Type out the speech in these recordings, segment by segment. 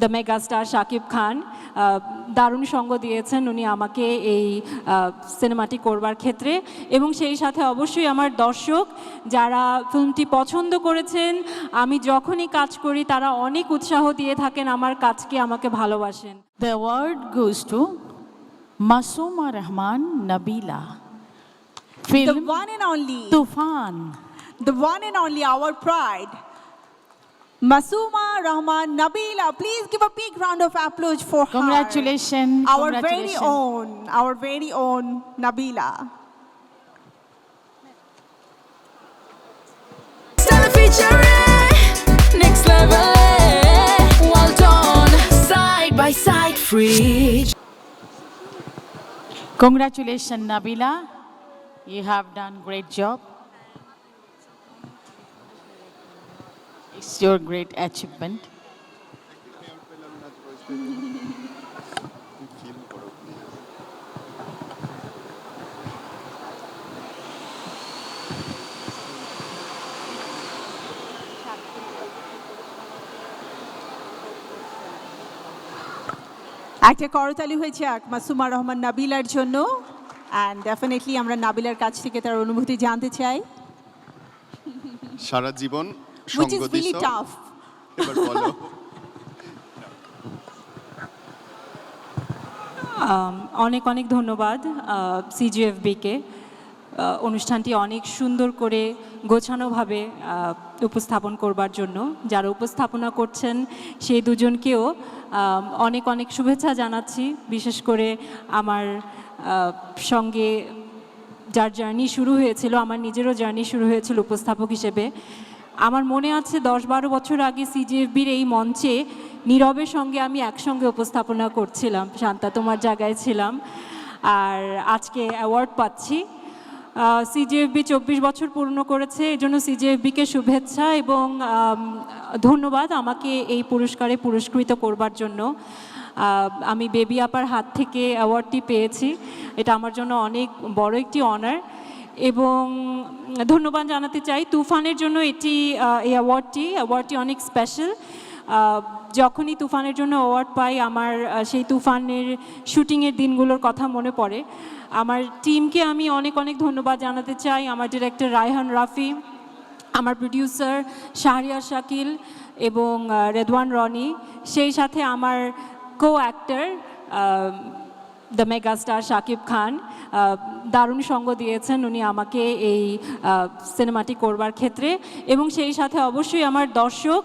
The megastar Shakib Khan দারুণ সঙ্গ দিয়েছেন উনি আমাকে এই সিনেমাটি করবার ক্ষেত্রে এবং সেই সাথে অবশ্যই আমার দর্শক যারা ফিল্মটি পছন্দ করেছেন আমি যখনই কাজ করি তারা অনেক উৎসাহ দিয়ে থাকেন আমার কাজকে আমাকে ভালোবাসেন The award goes to Masuma Rahman Nabila. The Film one and only, Tufan. the one and only our pride. Masuma Rahman Nabila, uh, please give a big round of applause for her. Congratulations. Our very own, our very own Nabila. Stella featuring next level. Well done, side by side, free. Congratulations, Nabila. You have done great job. It's your great achievement. একটা করতালি হয়েছে এক মাসুমা রহমান নাবিলার জন্য and definitely আমরা নাবিলার কাছ থেকে তার অনুভূতি জানতে চাই সারা জীবন রিলি দিছো? টাফ এবার বলো। অনেক অনেক ধন্যবাদ সিজিএফবিকে অনুষ্ঠানটি অনেক সুন্দর করে গোছানোভাবে উপস্থাপন করবার জন্য। যারা উপস্থাপনা করছেন সেই দুজনকেও অনেক অনেক শুভেচ্ছা জানাচ্ছি। বিশেষ করে আমার সঙ্গে যার জার্নি শুরু হয়েছিল আমার নিজেরও জার্নি শুরু হয়েছিল উপস্থাপক হিসেবে। আমার মনে আছে দশ বারো বছর আগে সিজিএফবির এই মঞ্চে নীরবের সঙ্গে আমি একসঙ্গে উপস্থাপনা করছিলাম। শান্তা, তোমার জায়গায় ছিলাম। আর আজকে অ্যাওয়ার্ড পাচ্ছি। সিজিএফবি চব্বিশ বছর পূর্ণ করেছে। এই জন্য সিজিএফবিকে শুভেচ্ছা এবং ধন্যবাদ আমাকে এই পুরস্কারে পুরস্কৃত করবার জন্য। আমি বেবি আপার হাত থেকে অ্যাওয়ার্ডটি পেয়েছি। এটা আমার জন্য অনেক বড় একটি অনার এবং ধন্যবাদ জানাতে চাই তুফানের জন্য এটি এই অ্যাওয়ার্ডটি অ্যাওয়ার্ডটি অনেক স্পেশাল যখনই তুফানের জন্য অ্যাওয়ার্ড পাই, আমার সেই তুফানের শুটিংয়ের দিনগুলোর কথা মনে পড়ে। আমার টিমকে আমি অনেক অনেক ধন্যবাদ জানাতে চাই। আমার ডিরেক্টর রায়হান রাফি, আমার প্রডিউসার শাহরিয়ার শাকিল এবং রেদওয়ান রনি। সেই সাথে আমার co actor the megastar Shakib Khan দারুণ সঙ্গ দিয়েছেন উনি আমাকে এই সিনেমাটি করবার ক্ষেত্রে। এবং সেই সাথে অবশ্যই আমার দর্শক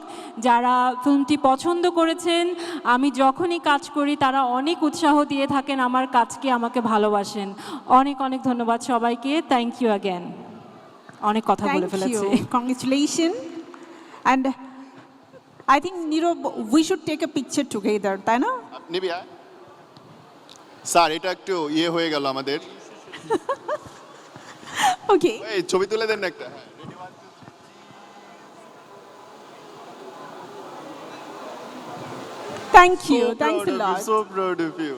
যারা ফিল্মটি পছন্দ করেছেন আমি যখনই কাজ করি তারা অনেক উৎসাহ দিয়ে থাকেন আমার কাজকে আমাকে ভালোবাসেন। অনেক অনেক ধন্যবাদ সবাইকে। থ্যাংক ইউ অ্যাগেন অনেক কথা বলে ফেলেছি। Congratulation and I think Nirob we should take a picture together তাই না। স্যার এটা একটু ইয়ে হয়ে গেল আমাদের ওকে এই ছবি তুলে দেন না একটা thank you thanks so a lot proud of you.